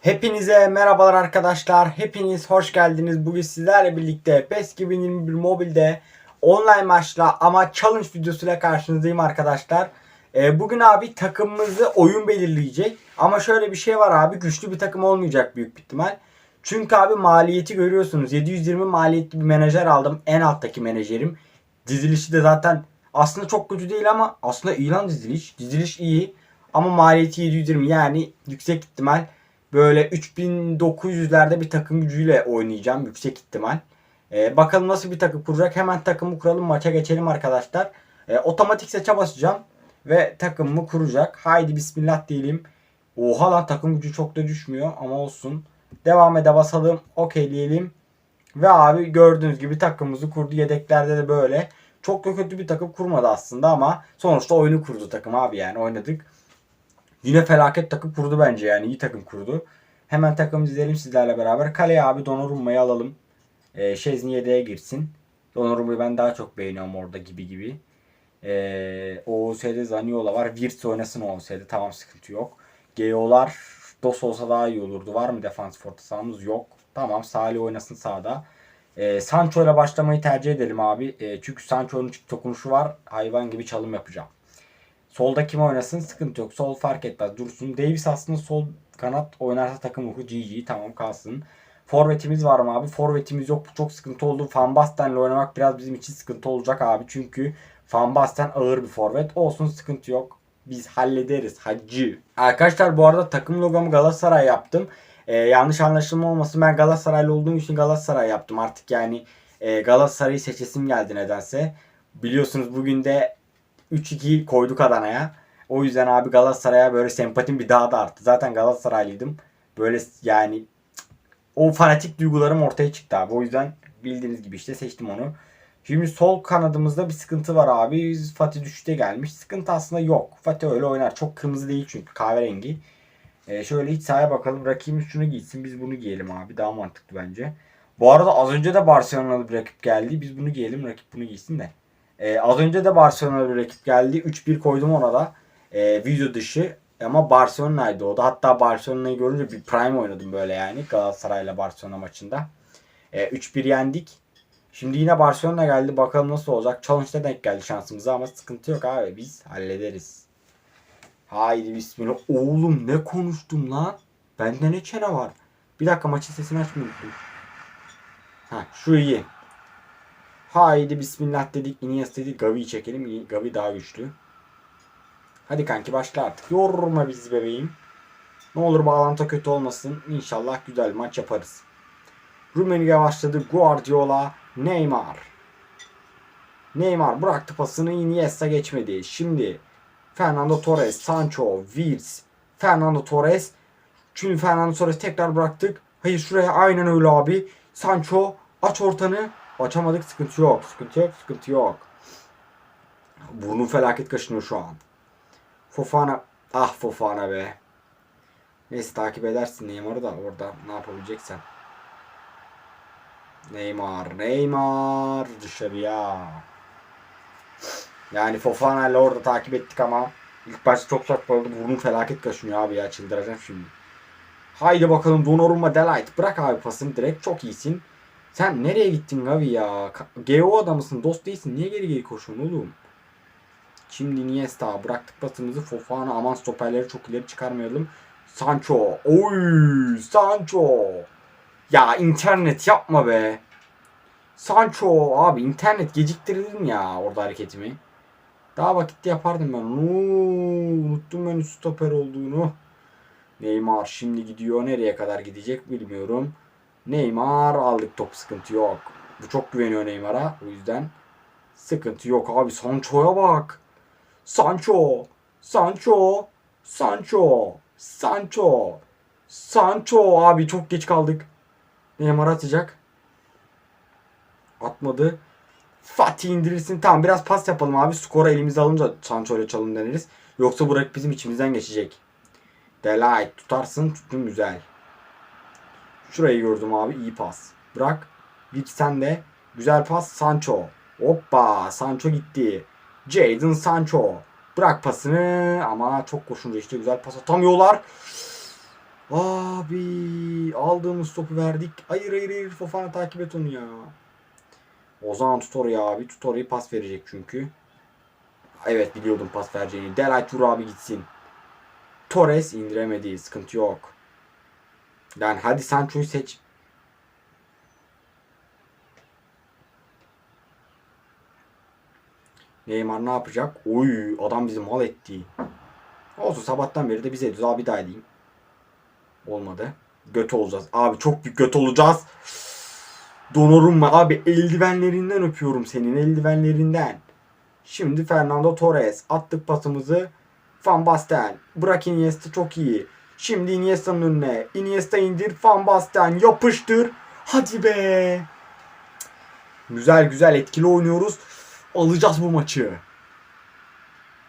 Hepinize merhabalar arkadaşlar. Hepiniz hoş geldiniz. Bugün sizlerle birlikte PES 2021 mobilde online maçla ama challenge videosuyla karşınızdayım arkadaşlar. Ee, bugün abi takımımızı oyun belirleyecek. Ama şöyle bir şey var abi. Güçlü bir takım olmayacak büyük bir ihtimal. Çünkü abi maliyeti görüyorsunuz. 720 maliyetli bir menajer aldım. En alttaki menajerim. Dizilişi de zaten aslında çok kötü değil ama aslında iyi lan diziliş. Diziliş iyi. Ama maliyeti 720 yani yüksek ihtimal böyle 3900'lerde bir takım gücüyle oynayacağım yüksek ihtimal. Ee, bakalım nasıl bir takım kuracak. Hemen takımı kuralım maça geçelim arkadaşlar. Ee, otomatik seçe basacağım ve takımımı kuracak. Haydi bismillah diyelim. Oha lan takım gücü çok da düşmüyor ama olsun. Devam ede basalım. Okeyleyelim. Ve abi gördüğünüz gibi takımımızı kurdu. Yedeklerde de böyle. Çok da kötü bir takım kurmadı aslında ama sonuçta oyunu kurdu takım abi yani oynadık. Yine felaket takım kurdu bence yani iyi takım kurdu. Hemen takım dizelim sizlerle beraber. Kaleye abi Donnarumma'yı alalım. Ee, Şezni yedeğe girsin. Donnarumma'yı ben daha çok beğeniyorum orada gibi gibi. Ee, OOS'de Zaniola var. Wirtz oynasın OOS'de tamam sıkıntı yok. GO'lar DOS olsa daha iyi olurdu. Var mı defans forta sahamız? Yok. Tamam Salih oynasın sağda. Ee, Sancho ile başlamayı tercih edelim abi. Ee, çünkü Sancho'nun dokunuşu var. Hayvan gibi çalım yapacağım. Solda kim oynasın sıkıntı yok. Sol fark etmez dursun. Davis aslında sol kanat oynarsa takım ruhu GG tamam kalsın. Forvetimiz var mı abi? Forvetimiz yok. Bu çok sıkıntı oldu. Van Basten'le oynamak biraz bizim için sıkıntı olacak abi. Çünkü Van Basten ağır bir forvet. Olsun sıkıntı yok. Biz hallederiz hacı. Arkadaşlar bu arada takım logomu Galatasaray yaptım. Ee, yanlış anlaşılma olmasın. Ben Galatasaraylı olduğum için Galatasaray yaptım. Artık yani e, Galatasaray'ı seçesim geldi nedense. Biliyorsunuz bugün de 3-2 koyduk Adana'ya. O yüzden abi Galatasaray'a böyle sempatim bir daha da arttı. Zaten Galatasaraylıydım. Böyle yani o fanatik duygularım ortaya çıktı abi. O yüzden bildiğiniz gibi işte seçtim onu. Şimdi sol kanadımızda bir sıkıntı var abi. Fatih düşüşte gelmiş. Sıkıntı aslında yok. Fatih öyle oynar. Çok kırmızı değil çünkü kahverengi. Ee, şöyle iç sahaya bakalım. Rakibimiz şunu giysin. Biz bunu giyelim abi. Daha mantıklı bence. Bu arada az önce de Barcelona'lı bir rakip geldi. Biz bunu giyelim. Rakip bunu giysin de. Ee, az önce de Barcelona'lı bir rakip geldi. 3-1 koydum ona da. Ee, video dışı. Ama Barcelona'ydı o da. Hatta Barcelona'yı görünce bir prime oynadım böyle yani. Galatasaray'la Barcelona maçında. Ee, 3-1 yendik. Şimdi yine Barcelona geldi. Bakalım nasıl olacak. Challenge'da denk geldi şansımıza ama sıkıntı yok abi. Biz hallederiz. Haydi bismillah. Oğlum ne konuştum lan? Bende ne çene var? Bir dakika maçın sesini açmayı. Ha şu iyi. Haydi bismillah dedik. Iniesta dedik. Gavi'yi çekelim. Gavi daha güçlü. Hadi kanki başla artık. Yorma bizi bebeğim. Ne olur bağlantı kötü olmasın. İnşallah güzel maç yaparız. Rummenigge başladı. Guardiola, Neymar. Neymar bıraktı pasını Iniesta geçmedi. Şimdi Fernando Torres, Sancho, Wirtz, Fernando Torres. Şimdi Fernando Torres tekrar bıraktık. Hayır şuraya aynen öyle abi. Sancho aç ortanı. Açamadık sıkıntı yok. Sıkıntı yok sıkıntı yok. Burnum felaket kaşınıyor şu an. Fofana. Ah Fofana be. Neyse takip edersin Neymar'ı da orada ne yapabileceksen. Neymar. Neymar dışarıya. Yani Fofana ile orada takip ettik ama ilk başta çok saçma oldu. Burnum felaket kaşınıyor abi ya çıldıracağım şimdi. Haydi bakalım Donnarumma Delight. Bırak abi pasını direkt çok iyisin. Sen nereye gittin Gavi ya? GO adamısın dost değilsin. Niye geri geri koşuyorsun oğlum? Şimdi Iniesta bıraktık pasımızı Fofana aman stoperleri çok ileri çıkarmayalım. Sancho. Oy Sancho. Ya internet yapma be. Sancho abi internet geciktirdim ya orada hareketimi. Daha vakitte yapardım ben. Oo, unuttum ben stoper olduğunu. Neymar şimdi gidiyor. Nereye kadar gidecek bilmiyorum. Neymar aldık top sıkıntı yok. Bu çok güveniyor Neymar'a. O yüzden sıkıntı yok abi. Sancho'ya bak. Sancho. Sancho. Sancho. Sancho. Sancho abi çok geç kaldık. Neymar atacak. Atmadı. Fatih indirirsin. Tamam biraz pas yapalım abi. Skoru elimize alınca Sancho ile çalın deneriz. Yoksa bu rakip bizim içimizden geçecek. Delight tutarsın tuttun güzel. Şurayı gördüm abi iyi pas. Bırak. Git sen de. Güzel pas Sancho. Hoppa Sancho gitti. Jadon Sancho. Bırak pasını ama çok koşunca işte güzel pas atamıyorlar. Abi aldığımız topu verdik. Hayır hayır hayır Fofana takip et onu ya. O zaman tut orayı abi. Tut orayı pas verecek çünkü. Evet biliyordum pas vereceğini. Delight vur abi gitsin. Torres indiremedi. Sıkıntı yok. Yani hadi Sancho'yu seç. Neymar ne yapacak? Oy adam bizi mal etti. Olsun sabahtan beri de bize ediyoruz. Abi daha diyeyim. Olmadı. Göt olacağız. Abi çok büyük göt olacağız. Donnarumma abi eldivenlerinden öpüyorum senin eldivenlerinden. Şimdi Fernando Torres attık pasımızı. Van Basten. Bırak Iniesta çok iyi. Şimdi Iniesta'nın önüne. Iniesta indir. Van Basten yapıştır. Hadi be. Güzel güzel etkili oynuyoruz. Alacağız bu maçı.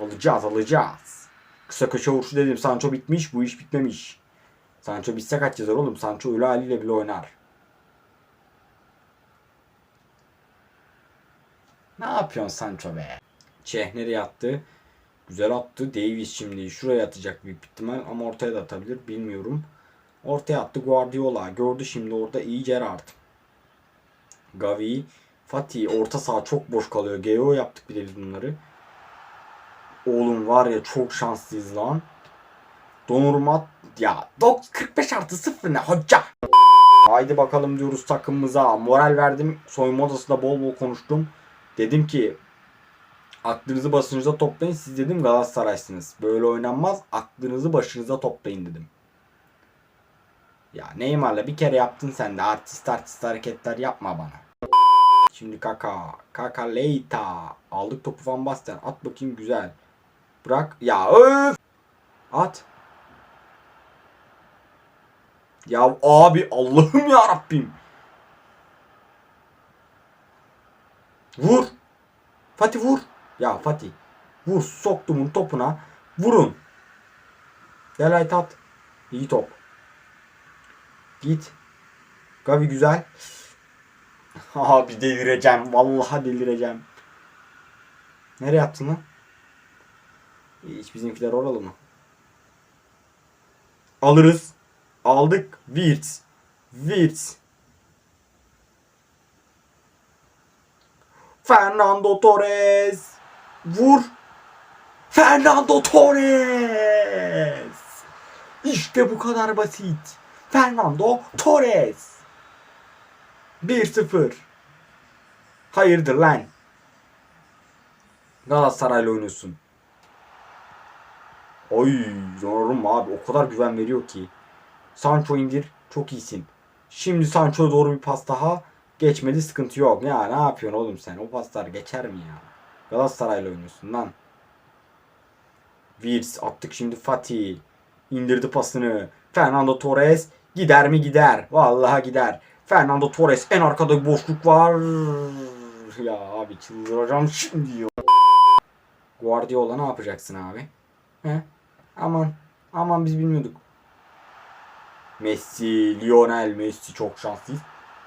Alacağız alacağız. Kısa köşe vuruşu dedim. Sancho bitmiş. Bu iş bitmemiş. Sancho bitse kaç yazar oğlum. Sancho ölü haliyle bile oynar. Ne yapıyorsun Sancho be? Çeh nereye attı? Güzel attı. Davis şimdi şuraya atacak büyük ihtimal ama ortaya da atabilir bilmiyorum. Ortaya attı Guardiola. Gördü şimdi orada iyi Gerrard. Gavi, Fatih orta saha çok boş kalıyor. GO yaptık bir bunları. Oğlum var ya çok şanslıyız lan. Donnarumma ya 45 artı 0 ne hoca. Haydi bakalım diyoruz takımımıza. Moral verdim. Soyunma odasında bol bol konuştum. Dedim ki aklınızı başınıza toplayın. Siz dedim Galatasaraysınız. Böyle oynanmaz. Aklınızı başınıza toplayın dedim. Ya Neymar'la bir kere yaptın sen de artist artist hareketler yapma bana. Şimdi Kaka. Kaka Leita. Aldık topu Van Basten. At bakayım güzel. Bırak. Ya öf. At. Ya abi Allah'ım ya Rabbim. Vur. Fatih vur. Ya Fatih. Vur soktumun topuna. Vurun. Delayt at. İyi top. Git. Gavi güzel. Abi delireceğim. Vallahi delireceğim. Nereye attın lan? Hiç bizimkiler oralı mı? Alırız. Aldık. Wirtz. Wirtz. Fernando Torres. Vur. Fernando Torres. İşte bu kadar basit. Fernando Torres. 1-0. Hayırdır lan? Galatasaray'la oynuyorsun. Oy, Donnarumma abi o kadar güven veriyor ki. Sancho indir, çok iyisin. Şimdi Sancho'ya doğru bir pas daha. Geçmedi sıkıntı yok. Ya ne yapıyorsun oğlum sen? O paslar geçer mi ya? Galatasaray'la oynuyorsun lan. Wirtz attık şimdi Fatih. İndirdi pasını. Fernando Torres gider mi gider. Vallahi gider. Fernando Torres en arkada boşluk var. Ya abi çıldıracağım şimdi ya. Guardiola ne yapacaksın abi? He? Aman. Aman biz bilmiyorduk. Messi, Lionel Messi çok şanslıyız.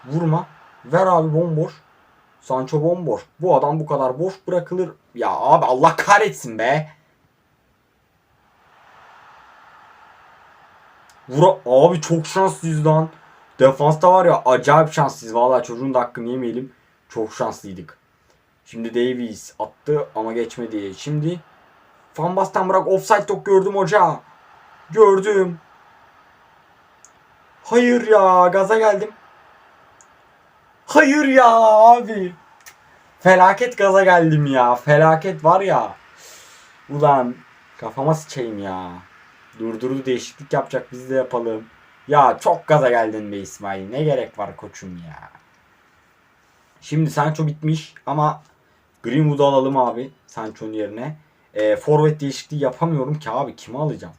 Vurma. Ver abi bomboş. Sancho bomboş. Bu adam bu kadar boş bırakılır. Ya abi Allah kahretsin be. Vura abi çok şanslıyız lan. Defansta var ya acayip şanslıyız. Vallahi çocuğun da hakkını yemeyelim. Çok şanslıydık. Şimdi Davies attı ama geçmedi. Şimdi Van Basten bırak offside yok gördüm hoca. Gördüm. Hayır ya gaza geldim. Hayır ya abi. Felaket gaza geldim ya. Felaket var ya. Ulan kafama sıçayım ya. Durdurdu değişiklik yapacak biz de yapalım. Ya çok gaza geldin be İsmail. Ne gerek var koçum ya. Şimdi Sancho bitmiş ama Greenwood'u alalım abi Sancho'nun yerine. E, forvet değişikliği yapamıyorum ki abi. Kimi alacağım?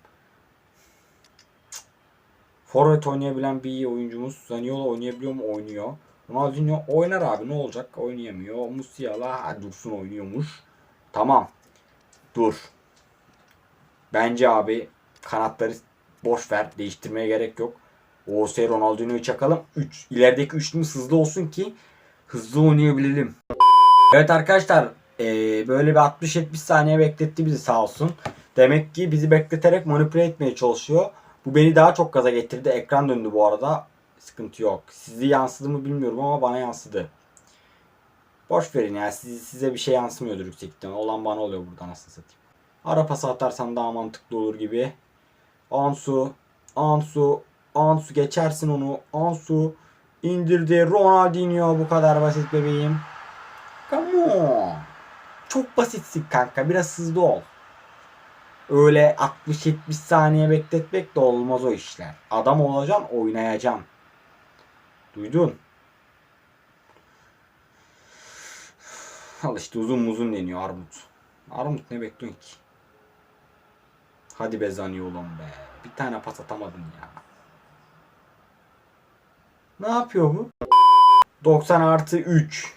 Forvet oynayabilen bir oyuncumuz. Zaniolo oynayabiliyor mu? Oynuyor. Ronaldinho oynar abi ne olacak? Oynayamıyor. Musiala ha, dursun oynuyormuş. Tamam. Dur. Bence abi kanatları boş ver. Değiştirmeye gerek yok. OS Ronaldinho'yu çakalım. 3 ilerideki üçlümüz hızlı olsun ki hızlı oynayabilelim. Evet arkadaşlar eee, böyle bir 60-70 saniye bekletti bizi sağ olsun. Demek ki bizi bekleterek manipüle etmeye çalışıyor. Bu beni daha çok gaza getirdi. Ekran döndü bu arada. Sıkıntı yok. Sizi yansıdı mı bilmiyorum ama bana yansıdı. Boş verin ya. Siz, size bir şey yansımıyordur yüksek ihtimal. Olan bana oluyor buradan nasıl satayım. Ara pası atarsan daha mantıklı olur gibi. Ansu. Ansu. Ansu geçersin onu. Ansu indirdi. Ronaldinho bu kadar basit bebeğim. Come on. Çok basitsin kanka. Biraz hızlı ol. Öyle 60-70 saniye bekletmek de olmaz o işler. Adam olacaksın, oynayacaksın. Duydun? Al işte uzun muzun deniyor armut. Armut ne bekliyorsun ki? Hadi be Zaniolon be. Bir tane pas atamadın ya. Ne yapıyor bu? 90 artı 3.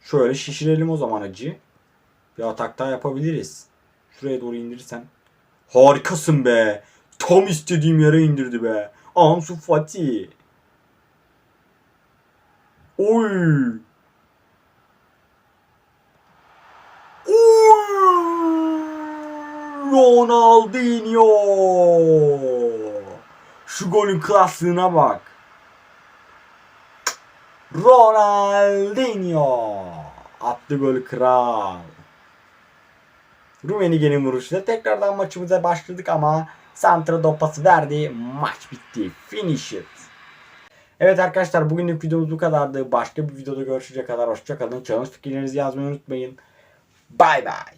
Şöyle şişirelim o zaman acı. Bir atak daha yapabiliriz. Şuraya doğru indirirsen. Harikasın be. Tam istediğim yere indirdi be. Ansu Fati. Oy. Ronaldinho. Şu golün klaslığına bak. Ronaldinho. Attı gol kral. Rumenige'nin vuruşuyla tekrardan maçımıza başladık ama Santra dopası verdi. Maç bitti. Finish it. Evet arkadaşlar bugünlük videomuz bu kadardı. Başka bir videoda görüşecek kadar hoşçakalın. Challenge fikirlerinizi yazmayı unutmayın. Bay bay.